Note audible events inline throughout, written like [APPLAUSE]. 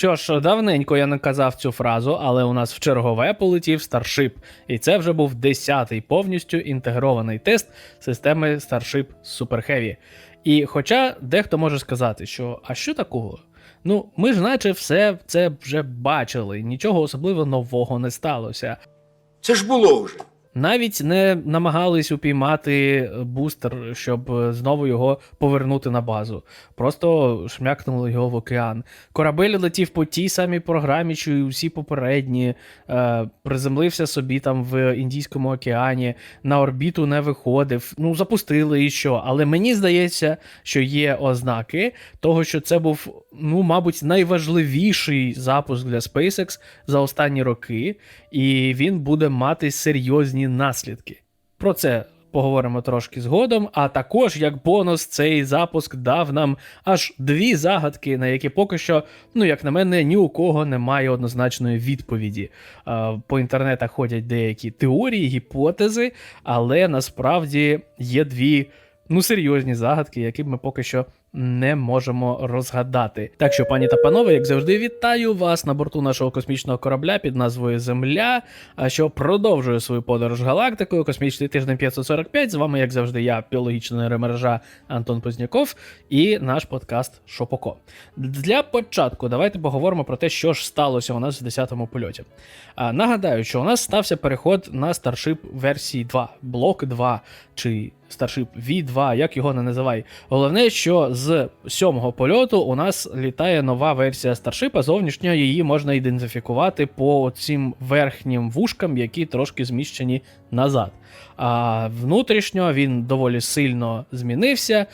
Що ж, давненько я не казав цю фразу, але у нас в чергове полетів Starship, і це вже був 10-й повністю інтегрований тест системи Starship Super Heavy. І хоча дехто може сказати, що а що такого? Ну, ми ж наче все це вже бачили, нічого особливо нового не сталося. Це ж було вже. Навіть не намагались упіймати бустер, щоб е, знову його повернути на базу. Просто шмякнули його в океан. Корабель летів по тій самій програмі, що і усі попередні. Е, приземлився собі там в Індійському океані, на орбіту не виходив. Ну, запустили і що. Але мені здається, що є ознаки того, що це був, ну, мабуть, найважливіший запуск для SpaceX за останні роки, і він буде мати серйозні наслідки. Про це поговоримо трошки згодом. А також як бонус, цей запуск дав нам аж дві загадки, на які поки що, ну як на мене, ні у кого немає однозначної відповіді. По інтернетах ходять деякі теорії, гіпотези, але насправді є дві. Ну, серйозні загадки, які ми поки що не можемо розгадати. Так що, пані та панове, як завжди, вітаю вас на борту нашого космічного корабля під назвою Земля, а що продовжує свою подорож галактикою. Космічний тиждень 545. З вами, як завжди, я, біологічна нейромережа Антон Позняков, і наш подкаст Шопоко. Для початку давайте поговоримо про те, що ж сталося у нас в 10-му польоті. А, нагадаю, що у нас стався переход на Starship версії 2, блок 2 чи Starship V2, як його не називай. Головне, що з сьомого польоту у нас літає нова версія Старшипа. Зовнішньо її можна ідентифікувати по цим верхнім вушкам, які трошки зміщені назад. А внутрішньо він доволі сильно змінився.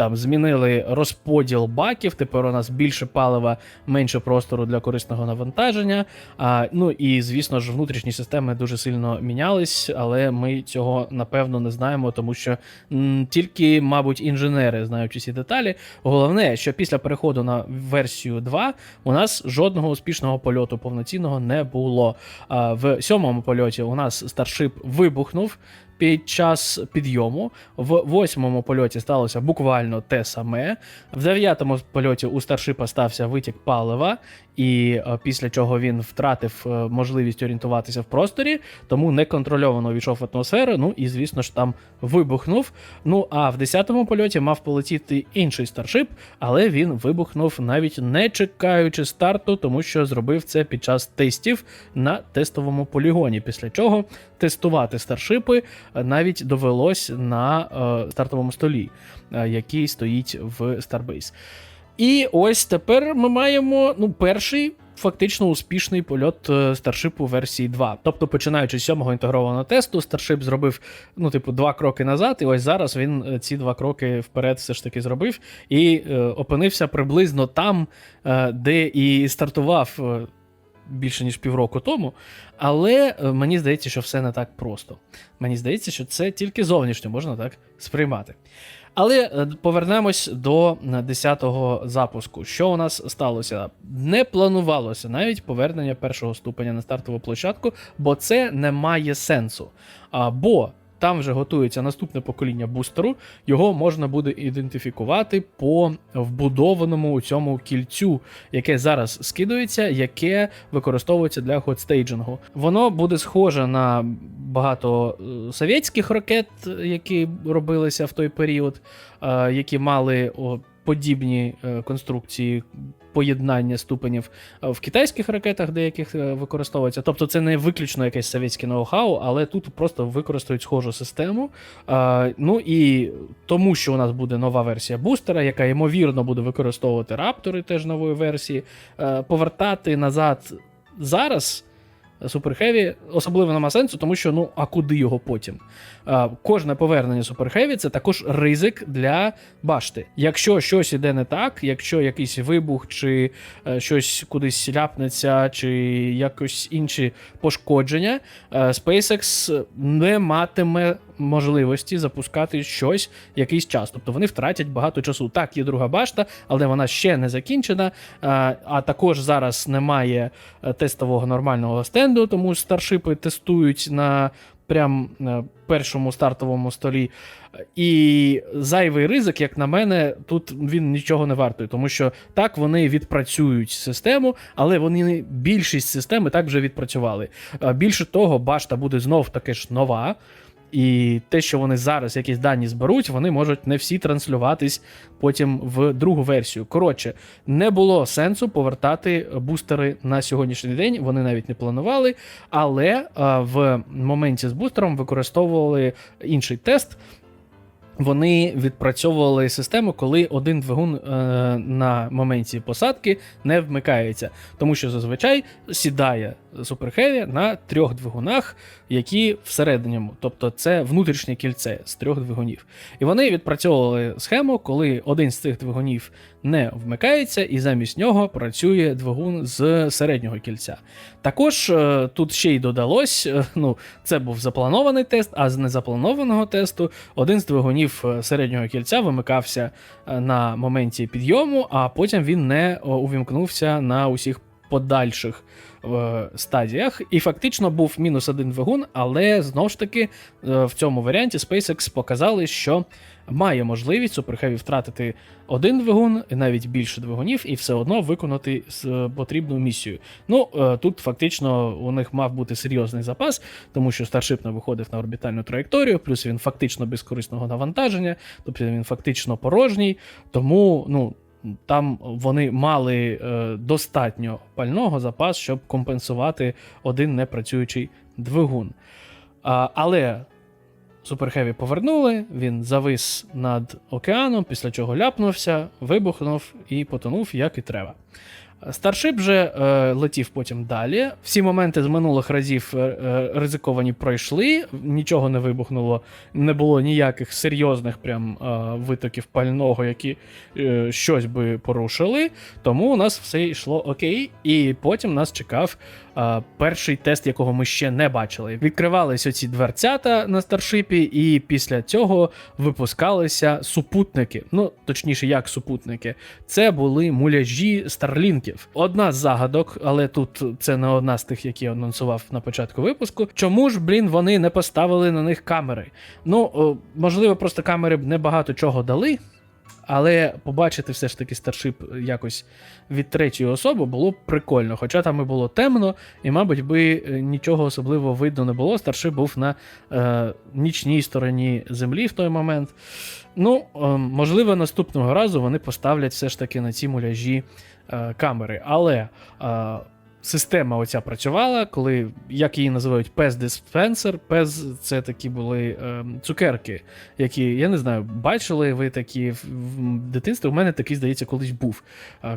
Там змінили розподіл баків, тепер у нас більше палива, менше простору для корисного навантаження. А, ну і звісно ж, внутрішні системи дуже сильно мінялись, але ми цього напевно не знаємо, тому що м, тільки, мабуть, інженери знають усі деталі. Головне, що після переходу на версію 2 у нас жодного успішного польоту повноцінного не було. А, в сьомому польоті у нас старшип вибухнув. Під час підйому в восьмому польоті сталося буквально те саме. В дев'ятому польоті у старшипа стався витік палива, і е, після чого він втратив е, можливість орієнтуватися в просторі, тому неконтрольовано війшов в атмосферу. Ну і звісно ж там вибухнув. Ну а в десятому польоті мав полетіти інший старшип, але він вибухнув навіть не чекаючи старту, тому що зробив це під час тестів на тестовому полігоні. Після чого тестувати старшипи е, навіть довелось на стартовому столі, який стоїть в Starbase. І ось тепер ми маємо ну, перший. Фактично успішний польот е, старшипу версії 2. Тобто, починаючи з сьомого інтегрованого тесту, старшип зробив ну, типу, два кроки назад, і ось зараз він е, ці два кроки вперед все ж таки зробив і е, опинився приблизно там, е, де і стартував е, більше ніж півроку тому. Але мені здається, що все не так просто. Мені здається, що це тільки зовнішньо можна так сприймати. Але е, повернемось до 10-го запуску. Що у нас сталося? Не планувалося навіть повернення першого ступеня на стартову площадку, бо це не має сенсу. Бо там вже готується наступне покоління бустеру, його можна буде ідентифікувати по вбудованому у цьому кільцю, яке зараз скидується, яке використовується для хотстейджингу. Воно буде схоже на багато е, совєтських ракет, які робилися в той період, е, які мали подібні е, конструкції. Поєднання ступенів Е, в китайських ракетах деяких е, використовується. Тобто це не виключно якесь совєтське ноу-хау, але тут просто використають схожу систему. Ну і тому, що у нас буде нова версія бустера, яка ймовірно буде використовувати раптори теж нової версії, е, повертати назад зараз. Heavy особливо нема сенсу, тому що ну а куди його потім? А, кожне повернення Суперхеві це також ризик для башти. Якщо щось іде не так, якщо якийсь вибух, чи е, щось кудись ляпнеться, чи якось інші пошкодження, е, SpaceX не матиме можливості запускати щось якийсь час. Тобто вони втратять багато часу. Так, є друга башта, але вона ще не закінчена. А, також зараз немає е, тестового нормального стенду, тому старшипи тестують на прям е, першому стартовому столі. І зайвий ризик, як на мене, тут він нічого не вартує, тому що так вони відпрацюють систему, але вони більшість системи так вже відпрацювали. Е, Більше того, башта буде знов таки ж нова. І те, що вони зараз якісь дані зберуть, вони можуть не всі транслюватись потім в другу версію. Коротше, не було сенсу повертати бустери на сьогоднішній день. Вони навіть не планували, але е, в моменті з бустером використовували інший тест. Вони відпрацьовували систему, коли один двигун е, на моменті посадки не вмикається, тому що зазвичай сідає Heavy на трьох двигунах, які всередині, тобто це внутрішнє кільце з трьох двигунів. І вони відпрацьовували схему, коли один з цих двигунів не вмикається, і замість нього працює двигун з середнього кільця. Також е, тут ще й додалось: е, ну, це був запланований тест, а з незапланованого тесту один з двигунів е, середнього кільця вимикався е, на моменті підйому, а потім він не увімкнувся на усіх подальших е, стадіях. І фактично був мінус один двигун, але знову ж таки е, в цьому варіанті SpaceX показали, що має можливість Heavy втратити один двигун, навіть більше двигунів, і все одно виконати потрібну місію. Ну е, тут фактично у них мав бути серйозний запас, тому що Starship не виходив на орбітальну траєкторію, плюс він фактично без корисного навантаження, тобто він фактично порожній. Тому ну. Там вони мали е, достатньо пального запас, щоб компенсувати один непрацюючий двигун. А, але Heavy повернули, він завис над океаном, після чого ляпнувся, вибухнув і потонув, як і треба. Старшип же е, летів потім далі. Всі моменти з минулих разів е, е, ризиковані пройшли, нічого не вибухнуло, не було ніяких серйозних прям е, витоків пального, які е, щось би порушили. Тому у нас все йшло окей. І потім нас чекав перший тест, якого ми ще не бачили. Відкривались оці дверцята на старшипі, і після цього випускалися супутники. Ну, точніше, як супутники. Це були муляжі старлінків. Одна з загадок, але тут це не одна з тих, які я анонсував на початку випуску. Чому ж, блін, вони не поставили на них камери? Ну, можливо, просто камери б небагато чого дали. Але побачити все ж таки старшип якось від третьої особи було б прикольно. Хоча там і було темно, і, мабуть, би е, нічого особливо видно не було. Старшип був на е, нічній стороні землі в той момент. Ну, е, можливо, наступного разу вони поставлять все ж таки на ці муляжі е, камери. Але е, система оця працювала, коли, як її називають, пес диспенсер. Пес це такі були е, цукерки, які, я не знаю, бачили ви такі в, в дитинстві. У мене такий, здається, колись був.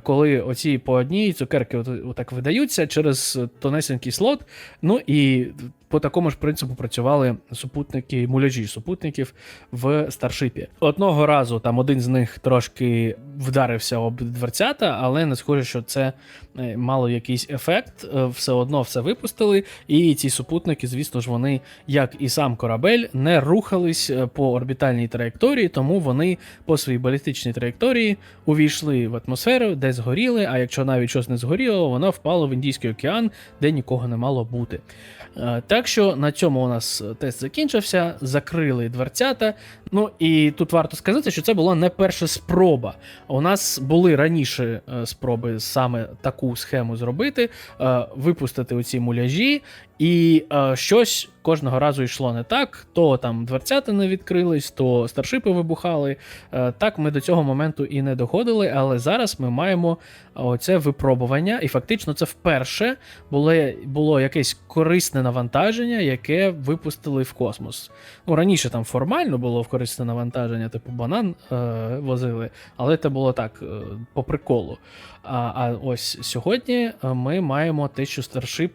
Коли оці по одній цукерки от, отак видаються через тонесенький слот. Ну і по такому ж принципу працювали супутники, муляжі супутників в старшипі. Одного разу там один з них трошки вдарився об дверцята, але не схоже, що це е, мало якийсь ефект. Е, Все одно все випустили. І ці супутники, звісно ж, вони, як і сам корабель, не рухались е, по орбітальній траєкторії, тому вони по своїй балістичній траєкторії увійшли в атмосферу, де згоріли. А якщо навіть щось не згоріло, воно впало в Індійський океан, де нікого не мало бути. Е, Так що на цьому у нас тест закінчився, закрили дверцята. Ну і тут варто сказати, що це була не перша спроба. У нас були раніше е, спроби саме таку схему зробити, е, випустити оці муляжі, і е, щось кожного разу йшло не так. То там дверцята не відкрились, то старшипи вибухали. Е, Так ми до цього моменту і не доходили, але зараз ми маємо оце випробування, і фактично це вперше було, було якесь корисне навантаження, яке випустили в космос. Ну, раніше там формально було корисне навантаження, типу банан е, возили, але це було так, е, по приколу. А, а ось сьогодні е, ми маємо те, що Starship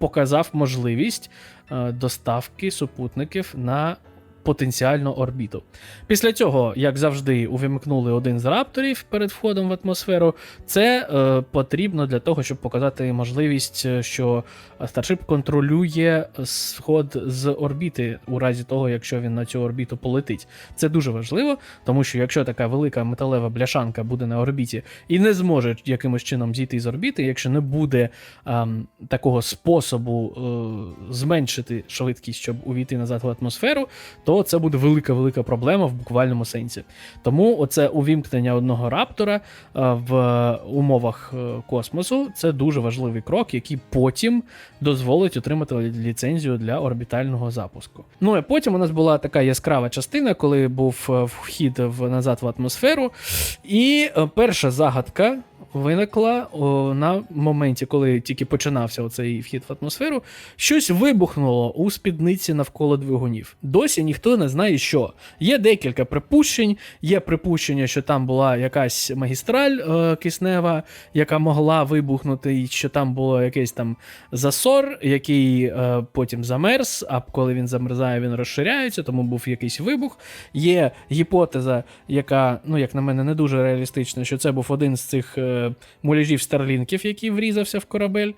показав можливість е, доставки супутників на потенціальну орбіту. Після цього, як завжди, увімкнули один з рапторів перед входом в атмосферу. Це е, потрібно для того, щоб показати можливість, е, що Starship контролює сход з орбіти у разі того, якщо він на цю орбіту полетить. Це дуже важливо, тому що якщо така велика металева бляшанка буде на орбіті і не зможе якимось чином зійти з орбіти, якщо не буде ем, такого способу е, зменшити швидкість, щоб увійти назад в атмосферу, то це буде велика-велика проблема в буквальному сенсі. Тому оце увімкнення одного раптора е, в умовах е, космосу це дуже важливий крок, який потім дозволить отримати ліцензію для орбітального запуску. Ну і потім у нас була така яскрава частина, коли був е, вхід в назад в атмосферу. І перша загадка виникла о, на моменті, коли тільки починався оцей вхід в атмосферу. Щось вибухнуло у спідниці навколо двигунів. Досі ніхто не знає, що. Є декілька припущень. Є припущення, що там була якась магістраль е, киснева, яка могла вибухнути, і що там було якийсь там засор, який е, потім замерз. А коли він замерзає, він розширяється, тому був якийсь вибух. Є гіпотеза, яка, ну як на мене, не дуже реалістична, що це був один з цих е, муляжів старлінків, який врізався в корабель.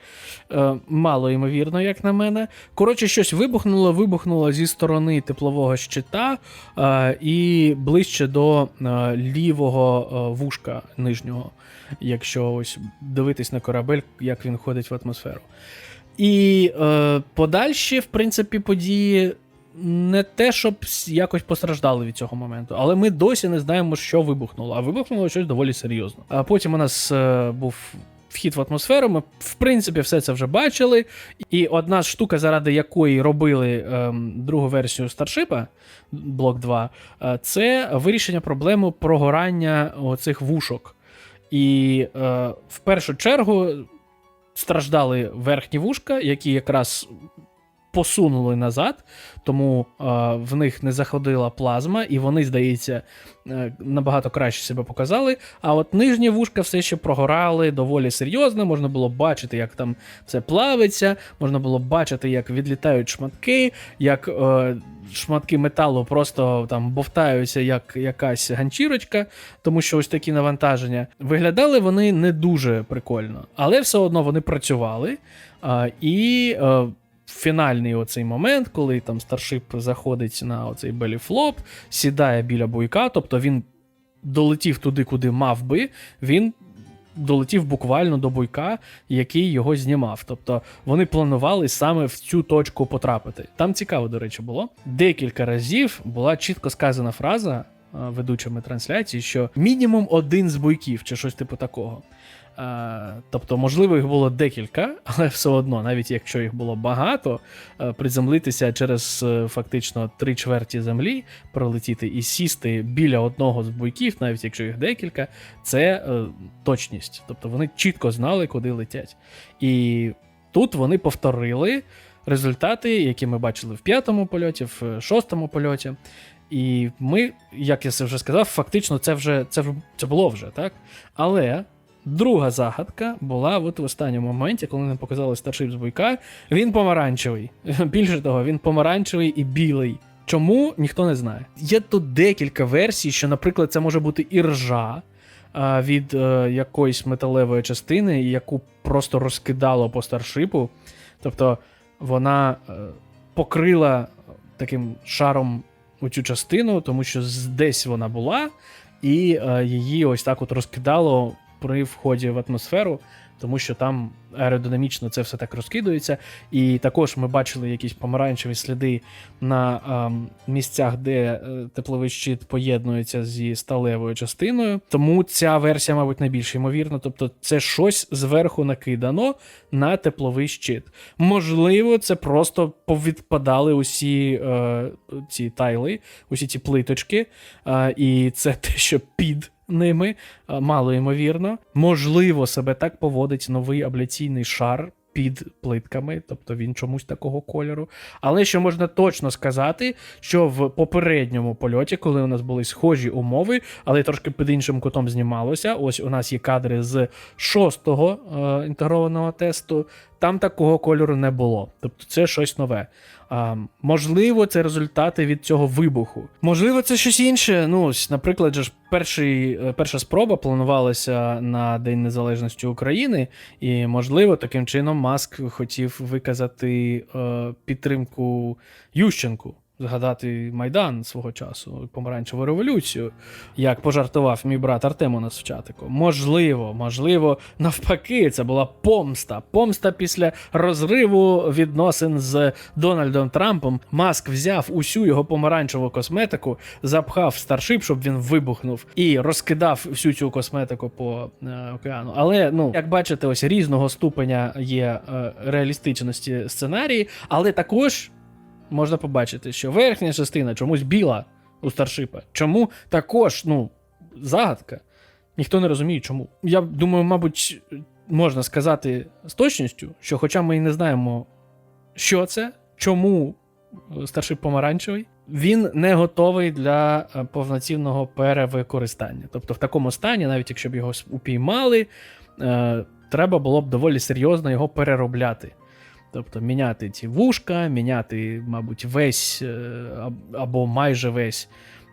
Е, мало ймовірно, як на мене. Коротше, щось вибухнуло, вибухнуло зі сторони теплового щита е, і ближче до е, лівого вушка нижнього, якщо ось дивитись на корабель, як він ходить в атмосферу. І е, подальші, в принципі, події не те, щоб якось постраждали від цього моменту, але ми досі не знаємо, що вибухнуло. А вибухнуло щось доволі серйозно. А потім у нас е, був. Вхід в атмосферу, ми в принципі все це вже бачили. І одна штука, заради якої робили ем, другу версію старшипа, блок 2, е, це вирішення проблеми прогорання оцих вушок. І е, в першу чергу страждали верхні вушка, які якраз посунули назад, тому е, в них не заходила плазма, і вони, здається, е, набагато краще себе показали. А от нижні вушка все ще прогорали доволі серйозно. Можна було бачити, як там все плавиться, можна було бачити, як відлітають шматки, як. Е, Шматки металу просто там бовтаються як якась ганчірочка, тому що ось такі навантаження. Виглядали вони не дуже прикольно, але все одно вони працювали. І фінальний оцей момент, коли там старшип заходить на оцей беліфлоп, сідає біля буйка, тобто він долетів туди, куди мав би, він. Долетів буквально до буйка, який його знімав. Тобто вони планували саме в цю точку потрапити. Там цікаво, до речі, було. Декілька разів була чітко сказана фраза ведучими трансляції, що мінімум один з буйків, чи щось типу такого. Е, Тобто, можливо, їх було декілька, але все одно, навіть якщо їх було багато, е, приземлитися через е, фактично три чверті землі, пролетіти і сісти біля одного з буйків, навіть якщо їх декілька, це е, точність. Тобто вони чітко знали, куди летять. І тут вони повторили результати, які ми бачили в п'ятому польоті, в шостому польоті. І ми, як я вже сказав, фактично це вже це, це було вже, так? Але друга загадка була от в останньому моменті, коли нам показали старшип з буйка. Він помаранчевий. [LAUGHS] Більше того, він помаранчевий і білий. Чому ніхто не знає. Є тут декілька версій, що, наприклад, це може бути і ржа від е, якоїсь металевої частини, яку просто розкидало по старшипу. Тобто вона е, покрила таким шаром у цю частину, тому що десь вона була, і е, її ось так от розкидало при вході в атмосферу, тому що там аеродинамічно це все так розкидується. І також ми бачили якісь помаранчеві сліди на ем, місцях, де е, тепловий щит поєднується зі сталевою частиною. Тому ця версія, мабуть, найбільш ймовірна. Тобто, це щось зверху накидано на тепловий щит. Можливо, це просто повідпадали усі е, ці тайли, усі ці плиточки, е, і це те, що під ними, е, мало ймовірно. Можливо, себе так поводить новий абляційний шар під плитками, тобто він чомусь такого кольору. Але що можна точно сказати, що в попередньому польоті, коли у нас були схожі умови, але трошки під іншим кутом знімалося. Ось у нас є кадри з шостого е, інтегрованого тесту. Там такого кольору не було. Тобто це щось нове. Можливо, це результати від цього вибуху. Можливо, це щось інше. Ну, наприклад, ж перший, е, перша спроба планувалася на День Незалежності України, і, можливо, таким чином Маск хотів виказати е, підтримку Ющенку. Згадати Майдан свого часу, помаранчеву революцію, як пожартував мій брат Артем у нас в чатику. Можливо, можливо, навпаки, це була помста. Помста після розриву відносин з Дональдом Трампом. Маск взяв усю його помаранчеву косметику, запхав в старшип, щоб він вибухнув, і розкидав всю цю косметику по е, океану. Але ну, як бачите, ось різного ступеня є е, реалістичності сценарії, але також можна побачити, що верхня частина чомусь біла у старшипа. Чому також, ну, загадка. Ніхто не розуміє, чому. Я думаю, мабуть, можна сказати з точністю, що, хоча ми і не знаємо, що це, чому е, старшип помаранчевий, він не готовий для е, повноцінного перевикористання. Тобто, в такому стані, навіть якщо б його упіймали, е, треба було б доволі серйозно його переробляти. Тобто міняти ці вушка, міняти, мабуть, весь е, або майже весь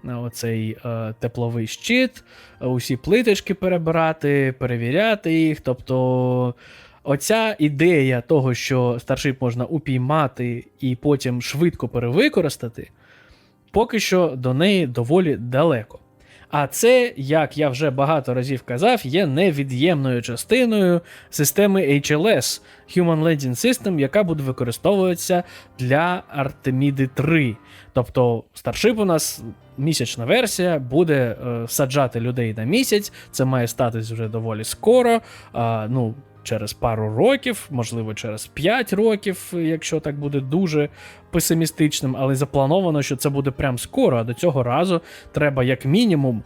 е, оцей е, тепловий щит, усі плиточки перебирати, перевіряти їх. Тобто, оця ідея того, що старшип можна упіймати і потім швидко перевикористати, поки що до неї доволі далеко. А це, як я вже багато разів казав, є невід'ємною частиною системи HLS Human Landing System, яка буде використовуватися для Артеміди 3. Тобто, Starship у нас місячна версія, буде е, саджати людей на місяць. Це має статись вже доволі скоро. Е, ну, через пару років, можливо, через 5 років, якщо так буде дуже песимістичним, але заплановано, що це буде прям скоро. А до цього разу треба, як мінімум,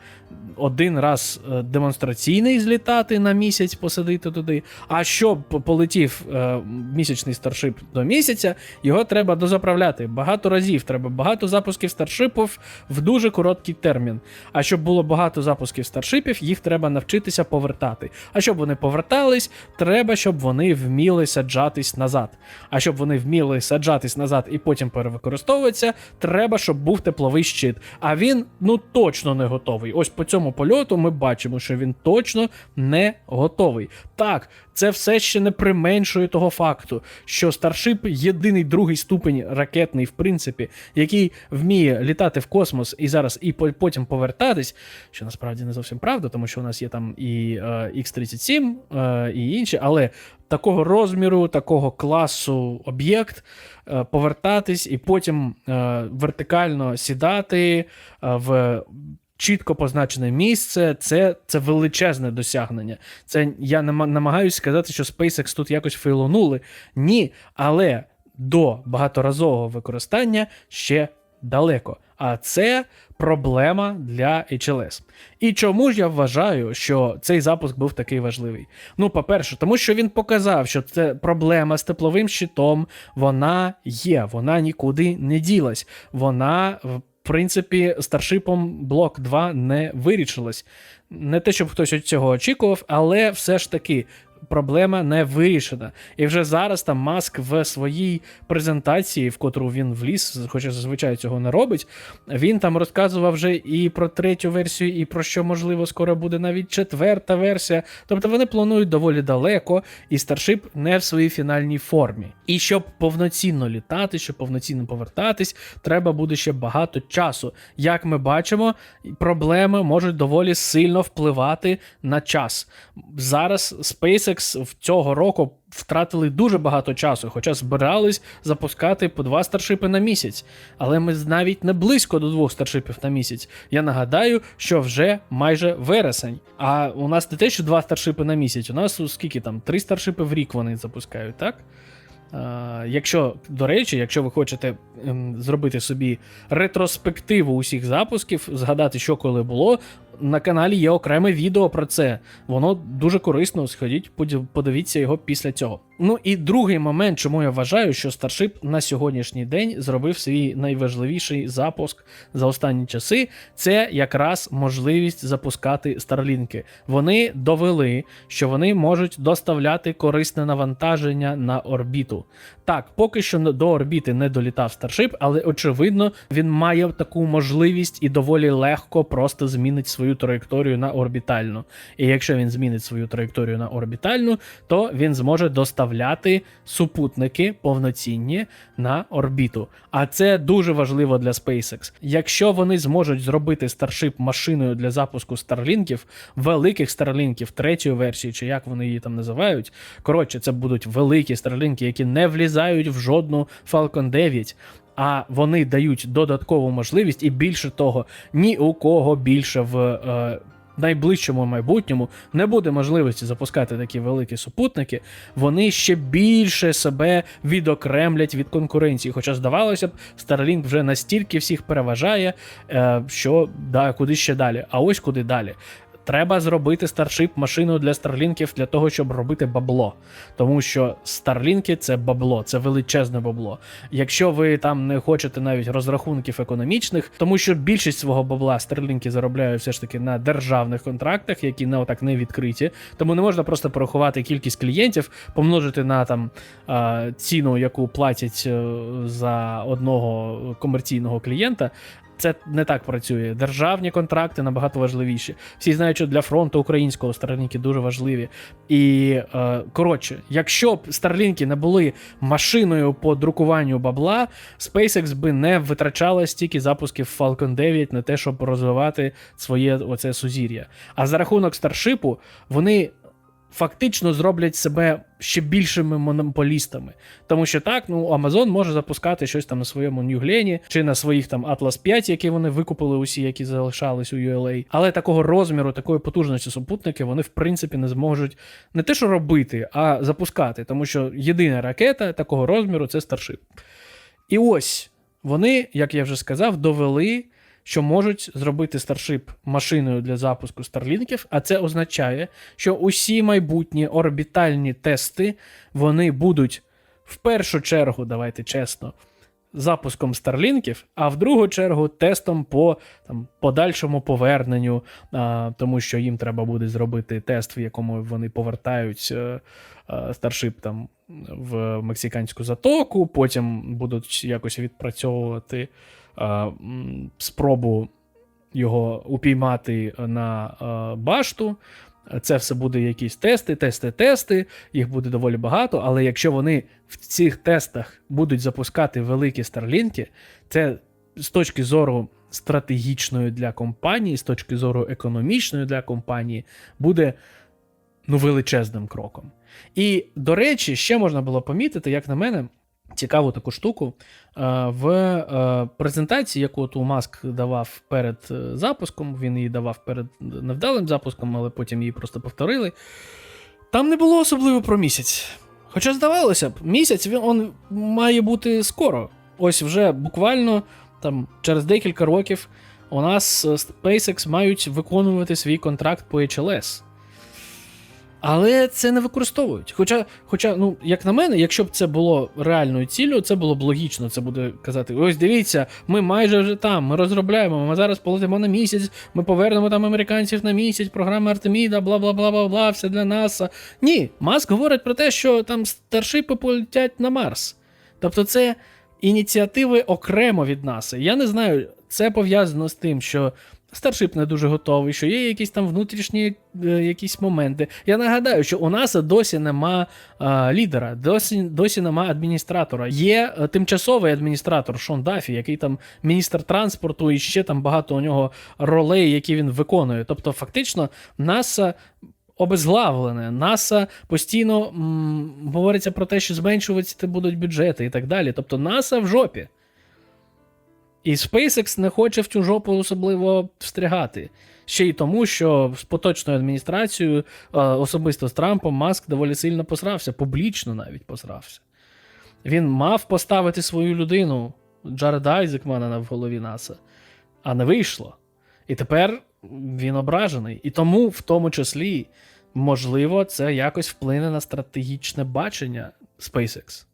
один раз е, демонстраційний злітати на місяць, посадити туди. А щоб полетів е, місячний старшип до місяця, його треба дозаправляти багато разів. Треба багато запусків старшипів в дуже короткий термін. А щоб було багато запусків старшипів, їх треба навчитися повертати. А щоб вони повертались, треба, щоб вони вміли саджатись назад. А щоб вони вміли саджатись назад і потім перевикористовуватися, треба, щоб був тепловий щит. А він ну точно не готовий. Ось по цьому польоту ми бачимо, що він точно не готовий. Так, це все ще не применшує того факту, що Старшип єдиний другий ступень ракетний, в принципі, який вміє літати в космос і зараз і потім повертатись, що насправді не зовсім правда, тому що у нас є там і е, X-37, е, і інші, але такого розміру, такого класу об'єкт е, повертатись і потім е, вертикально сідати е, в чітко позначене місце, це, це величезне досягнення. Це я нама- намагаюся сказати, що SpaceX тут якось фейлонули. Ні, але до багаторазового використання ще далеко. А це проблема для HLS. І чому ж я вважаю, що цей запуск був такий важливий? Ну, по-перше, тому що він показав, що це проблема з тепловим щитом, вона є, вона нікуди не ділась. Вона, принципі, старшипом блок 2 не вирішилось. Не те, щоб хтось цього очікував, але все ж таки. Проблема не вирішена. І вже зараз там Маск в своїй презентації, в котру він вліз, хоча зазвичай цього не робить, він там розказував вже і про третю версію, і про що, можливо, скоро буде навіть четверта версія. Тобто вони планують доволі далеко, і старшип не в своїй фінальній формі. І щоб повноцінно літати, щоб повноцінно повертатись, треба буде ще багато часу. Як ми бачимо, проблеми можуть доволі сильно впливати на час. Зараз SpaceX в цього року втратили дуже багато часу, хоча збирались запускати по два старшипи на місяць. Але ми навіть не близько до двох старшипів на місяць. Я нагадаю, що вже майже вересень. А у нас не те, що два старшипи на місяць. У нас скільки там три старшипи в рік вони запускають, так? Якщо, до речі, якщо ви хочете ем, зробити собі ретроспективу усіх запусків, згадати, що коли було, на каналі є окреме відео про це. Воно дуже корисно. Сходіть, подивіться його після цього. Ну і другий момент, чому я вважаю, що Starship на сьогоднішній день зробив свій найважливіший запуск за останні часи, це якраз можливість запускати старлінки. Вони довели, що вони можуть доставляти корисне навантаження на орбіту. Так, поки що до орбіти не долітав Starship, але очевидно він має таку можливість і доволі легко просто змінить свою траєкторію на орбітальну. І якщо він змінить свою траєкторію на орбітальну, то він зможе доставляти супутники повноцінні на орбіту. А це дуже важливо для SpaceX. Якщо вони зможуть зробити Starship машиною для запуску старлінків, великих старлінків третьої версії, чи як вони її там називають. Коротше, це будуть великі старлінки, які не влізають в жодну Falcon 9. А вони дають додаткову можливість, і більше того, ні у кого більше в е, найближчому майбутньому не буде можливості запускати такі великі супутники, вони ще більше себе відокремлять від конкуренції. Хоча, здавалося б, Starlink вже настільки всіх переважає, е, що да, куди ще далі. А ось куди далі. Треба зробити Starship машину для старлінків для того, щоб робити бабло. Тому що старлінки це бабло, це величезне бабло. Якщо ви там не хочете навіть розрахунків економічних, тому що більшість свого бабла старлінки заробляють все ж таки на державних контрактах, які не отак не відкриті. Тому не можна просто порахувати кількість клієнтів, помножити на там ціну, яку платять е, за одного комерційного клієнта. Це не так працює. Державні контракти набагато важливіші. Всі знають, що для фронту українського старлінки дуже важливі. І е, коротше, якщо б старлінки не були машиною по друкуванню бабла, SpaceX би не витрачала стільки запусків Falcon 9 на те, щоб розвивати своє оце сузір'я. А за рахунок старшипу вони фактично зроблять себе ще більшими монополістами. Тому що так, ну Amazon може запускати щось там на своєму New чи на своїх там Atlas 5, які вони викупили усі, які залишались у ULA. Але такого розміру, такої потужності супутники вони в принципі не зможуть не те, що робити, а запускати. Тому що єдина ракета такого розміру це Starship. І ось вони, як я вже сказав, довели. Що можуть зробити Starship машиною для запуску старлінків, а це означає, що усі майбутні орбітальні тести вони будуть в першу чергу, давайте чесно, запуском старлінків, а в другу чергу тестом по там, подальшому поверненню, а, тому що їм треба буде зробити тест, в якому вони повертають е, е, там в мексиканську затоку, потім будуть якось відпрацьовувати е, м, спробу його упіймати на е, башту. Це все буде якісь тести, тести, тести, їх буде доволі багато. Але якщо вони в цих тестах будуть запускати великі старлінки, це з точки зору стратегічної для компанії, з точки зору економічної для компанії, буде ну, величезним кроком. І, до речі, ще можна було помітити, як на мене, цікаву таку штуку. Е, В е, презентації, яку от у Маск давав перед е, запуском, він її давав перед невдалим запуском, але потім її просто повторили. Там не було особливо про місяць. Хоча здавалося б, місяць він он має бути скоро. Ось вже буквально там через декілька років у нас SpaceX мають виконувати свій контракт по HLS. Але це не використовують. Хоча, хоча, ну, як на мене, якщо б це було реальною ціллю, це було б логічно. Це буде казати: ось дивіться, ми майже вже там, ми розробляємо, ми зараз полетимо на місяць, ми повернемо там американців на місяць, програма Артеміда, бла бла бла бла бла, все для НАСА. Ні, Маск говорить про те, що там старшипи полетять на Марс. Тобто, це ініціативи окремо від НАСА. Я не знаю, це пов'язано з тим, що. Старшип не дуже готовий, що є якісь там внутрішні е, якісь моменти. Я нагадаю, що у НАСА досі нема е, лідера, досі, досі нема адміністратора. Є е, тимчасовий адміністратор Шон Дафі, який там міністр транспорту, і ще там багато у нього ролей, які він виконує. Тобто, фактично, НАСА. Обезглавлене, НАСА постійно м, говориться про те, що зменшуватися будуть бюджети і так далі. Тобто НАСА в жопі. І SpaceX не хоче в цю жопу особливо встрягати. Ще й тому, що з поточною адміністрацією, е, особисто з Трампом, Маск доволі сильно посрався, публічно навіть посрався. Він мав поставити свою людину, Джареда Айзекмана, в голові НАСА, а не вийшло. І тепер він ображений. І тому, в тому числі, можливо, це якось вплине на стратегічне бачення SpaceX.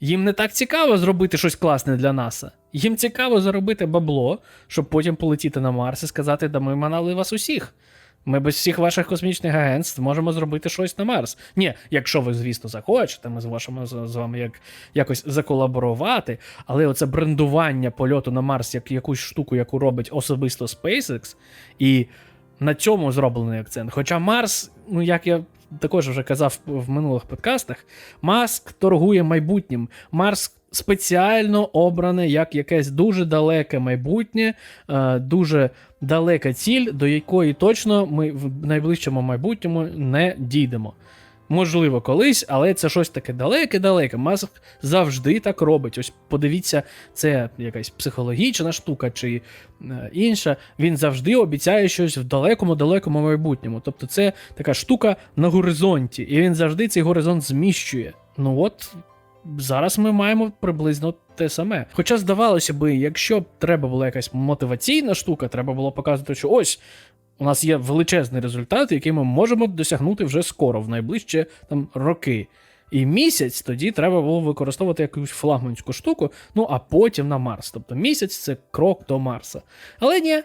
Їм не так цікаво зробити щось класне для НАСА. Їм цікаво заробити бабло, щоб потім полетіти на Марс і сказати, да ми манали вас усіх. Ми без всіх ваших космічних агентств можемо зробити щось на Марс. Ні, якщо ви, звісно, захочете, ми зможемо з вами як, якось заколаборувати, але оце брендування польоту на Марс як якусь штуку, яку робить особисто SpaceX, і на цьому зроблений акцент. Хоча Марс, ну як я також вже казав в минулих подкастах, Маск торгує майбутнім. Маск спеціально обране як якесь дуже далеке майбутнє, е, дуже далека ціль, до якої точно ми в найближчому майбутньому не дійдемо. Можливо, колись, але це щось таке далеке-далеке. Маск завжди так робить. Ось подивіться, це якась психологічна штука чи е, інша. Він завжди обіцяє щось в далекому-далекому майбутньому. Тобто, це така штука на горизонті, і він завжди цей горизонт зміщує. Ну от зараз ми маємо приблизно те саме. Хоча, здавалося би, якщо б треба була якась мотиваційна штука, треба було показувати, що ось у нас є величезний результат, який ми можемо досягнути вже скоро, в найближчі там роки. І місяць тоді треба було використовувати якусь флагманську штуку, ну а потім на Марс. Тобто місяць це крок до Марса. Але ні.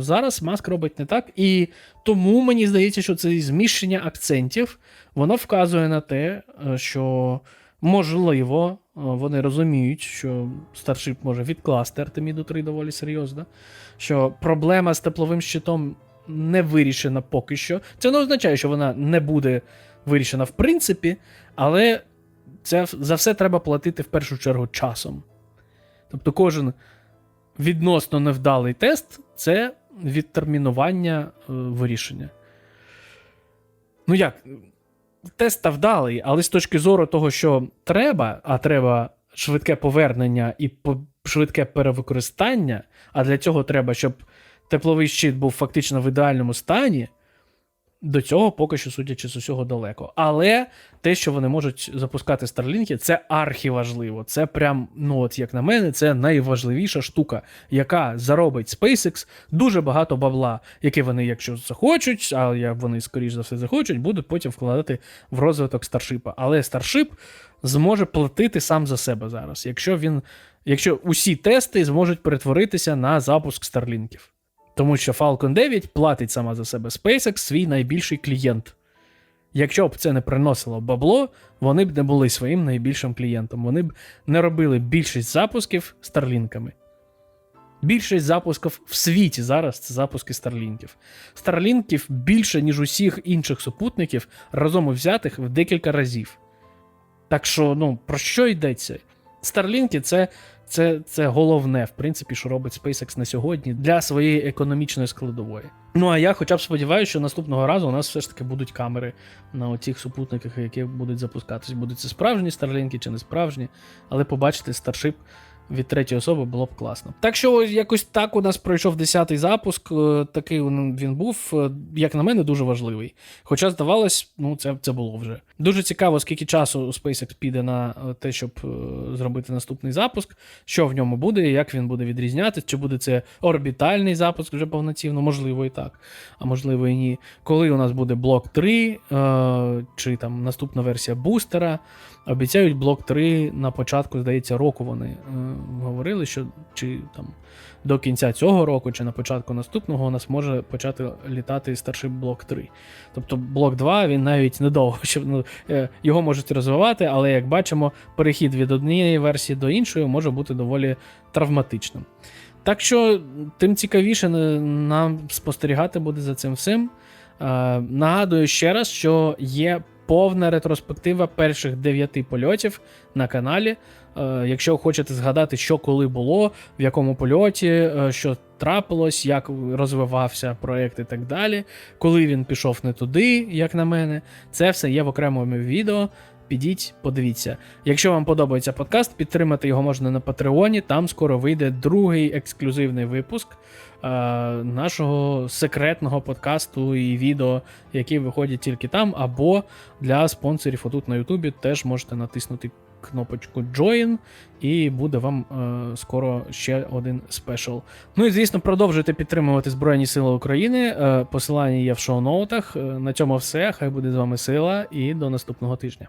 Зараз Маск робить не так, і тому мені здається, що це зміщення акцентів воно вказує на те, е, що можливо е, вони розуміють, що Starship може відкласти Артеміду 3 доволі серйозно, що проблема з тепловим щитом не вирішена поки що. Це не означає, що вона не буде вирішена в принципі, але це за все треба платити в першу чергу часом. Тобто кожен відносно невдалий тест це відтермінування е, вирішення. Ну як, тест вдалий, але з точки зору того, що треба, а треба швидке повернення і швидке перевикористання, а для цього треба, щоб тепловий щит був фактично в ідеальному стані. До цього поки що, судячи з усього, далеко. Але те, що вони можуть запускати Старлінки, це архіважливо. Це прям, ну от як на мене, це найважливіша штука, яка заробить SpaceX дуже багато бабла, яке вони, якщо захочуть, а як вони скоріш за все захочуть, будуть потім вкладати в розвиток Старшипа. Але Старшип зможе платити сам за себе зараз, якщо він, якщо усі тести зможуть перетворитися на запуск Старлінків. Тому що Falcon 9 платить сама за себе SpaceX свій найбільший клієнт. Якщо б це не приносило бабло, вони б не були своїм найбільшим клієнтом. Вони б не робили більшість запусків старлінками. Більшість запусків в світі зараз це запуски старлінків. Старлінків більше, ніж усіх інших супутників, разом взятих в декілька разів. Так що, ну, про що йдеться? Старлінки це це, це головне, в принципі, що робить SpaceX на сьогодні для своєї економічної складової. Ну а я хоча б сподіваюся, що наступного разу у нас все ж таки будуть камери на оцих супутниках, які будуть запускатись. Будуть це справжні старлінки чи не справжні, але побачити старшип від третьої особи було б класно. Так що якось так у нас пройшов 10-й запуск. е, Такий він був, е, як на мене, дуже важливий. Хоча, здавалось, ну це, це було вже. Дуже цікаво, скільки часу SpaceX піде на е, те, щоб зробити наступний запуск, що в ньому буде, як він буде відрізнятися, чи буде це орбітальний запуск вже повноцінно, можливо, і так, а можливо і ні. Коли у нас буде блок 3, е, чи там наступна версія бустера. Обіцяють блок 3 на початку, здається, року вони говорили, що чи там до кінця цього року, чи на початку наступного у нас може почати літати Starship блок 3. Тобто блок 2 він навіть недовго ще, ну, е, його можуть розвивати, але як бачимо, перехід від однієї версії до іншої може бути доволі травматичним. Так що тим цікавіше е, нам спостерігати буде за цим всім. Е, нагадую ще раз, що є повна ретроспектива перших дев'яти польотів на каналі. Е, якщо хочете згадати, що коли було, в якому польоті, е, що трапилось, як розвивався проект і так далі, коли він пішов не туди, як на мене, це все є в окремому відео. Підіть, подивіться. Якщо вам подобається подкаст, підтримати його можна на Патреоні. Там скоро вийде другий ексклюзивний випуск е, нашого секретного подкасту і відео, які виходять тільки там, або для спонсорів отут на Ютубі теж можете натиснути кнопочку Join, і буде вам е, скоро ще один спешл. Ну і звісно, продовжуйте підтримувати Збройні Сили України. Е, посилання є в шоу-ноутах. Е, на цьому все. Хай буде з вами сила, і до наступного тижня.